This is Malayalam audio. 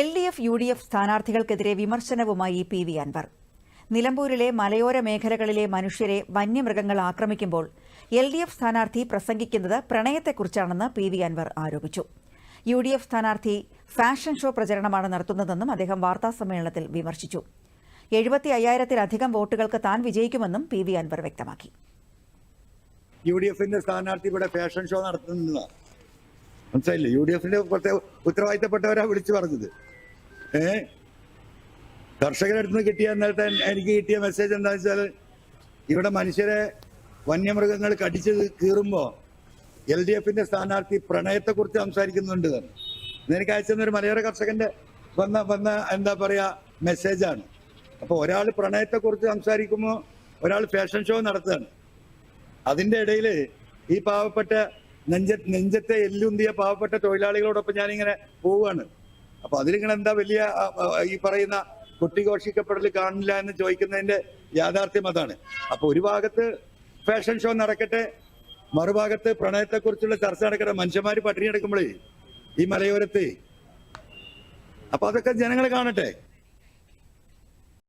L D F U D F സ്ഥാനാർത്ഥികൾക്കെതിരെ വിമർശനവുമായി പി വി അൻവർ. നിലമ്പൂരിലെ മലയോര മേഖലകളിലെ മനുഷ്യരെ വന്യമൃഗങ്ങൾ ആക്രമിക്കുമ്പോൾ എൽ ഡി എഫ് സ്ഥാനാർത്ഥി പ്രസംഗിക്കുന്നത് പ്രണയത്തെക്കുറിച്ചാണെന്ന് പി വി അൻവർ ആരോപിച്ചു. യു ഡി എഫ് സ്ഥാനാർത്ഥി ഫാഷൻ ഷോ പ്രചരണമാണ് നടത്തുന്നതെന്നും അദ്ദേഹം വാർത്താസമ്മേളനത്തിൽ വിമർശിച്ചു. എഴുപത്തി അയ്യായിരത്തിലധികം വോട്ടുകൾക്ക് താൻ വിജയിക്കുമെന്നും പി വി അൻവർ വ്യക്തമാക്കി. യു ഡി എഫിന്റെ സ്ഥാനാർത്ഥി ഇവിടെ ഫാഷൻ ഷോ നടത്തുന്നതാണ് മനസ്സിലായില്ലേ? യു ഡി എഫിന്റെ പ്രത്യേക ഉത്തരവാദിത്തപ്പെട്ടവരാ വിളിച്ചു പറഞ്ഞത്. ഏ? കർഷകരുടെ അടുത്ത് നിന്ന് കിട്ടിയ നേരത്തെ എനിക്ക് കിട്ടിയ മെസ്സേജ് എന്താണെന്ന് വെച്ചാൽ ഇവിടെ മനുഷ്യരെ വന്യമൃഗങ്ങൾ കടിച്ച് കീറുമ്പോ എൽ ഡി എഫിന്റെ സ്ഥാനാർത്ഥി പ്രണയത്തെക്കുറിച്ച് സംസാരിക്കുന്നുണ്ട് തന്നെ എനിക്ക് അയച്ചെന്ന ഒരു മലയോര കർഷകന്റെ വന്ന വന്ന എന്താ പറയാ മെസ്സേജാണ് അപ്പൊ ഒരാൾ പ്രണയത്തെക്കുറിച്ച് സംസാരിക്കുമ്പോൾ ഒരാൾ ഫാഷൻ ഷോ നടത്തുകയാണ്. അതിന്റെ ഇടയിൽ ഈ പാവപ്പെട്ട നെഞ്ച നെഞ്ചത്തെ എല്ലുന്തിയ പാവപ്പെട്ട തൊഴിലാളികളോടൊപ്പം ഞാനിങ്ങനെ പോവുകയാണ്. അപ്പൊ അതിലിങ്ങനെ എന്താ വലിയ ഈ പറയുന്ന കുട്ടിഘോഷിക്കപ്പെടൽ കാണില്ല എന്ന് ചോദിക്കുന്നതിന്റെ യാഥാർത്ഥ്യം അതാണ്. അപ്പൊ ഒരു ഭാഗത്ത് ഫാഷൻ ഷോ നടക്കട്ടെ മറുഭാഗത്ത് പ്രണയത്തെക്കുറിച്ചുള്ള ചർച്ച നടക്കട്ടെ മനുഷ്യന്മാര് പട്ടിണി എടുക്കുമ്പോഴേ ഈ മലയോരത്ത്. അപ്പൊ അതൊക്കെ ജനങ്ങൾ കാണട്ടെ.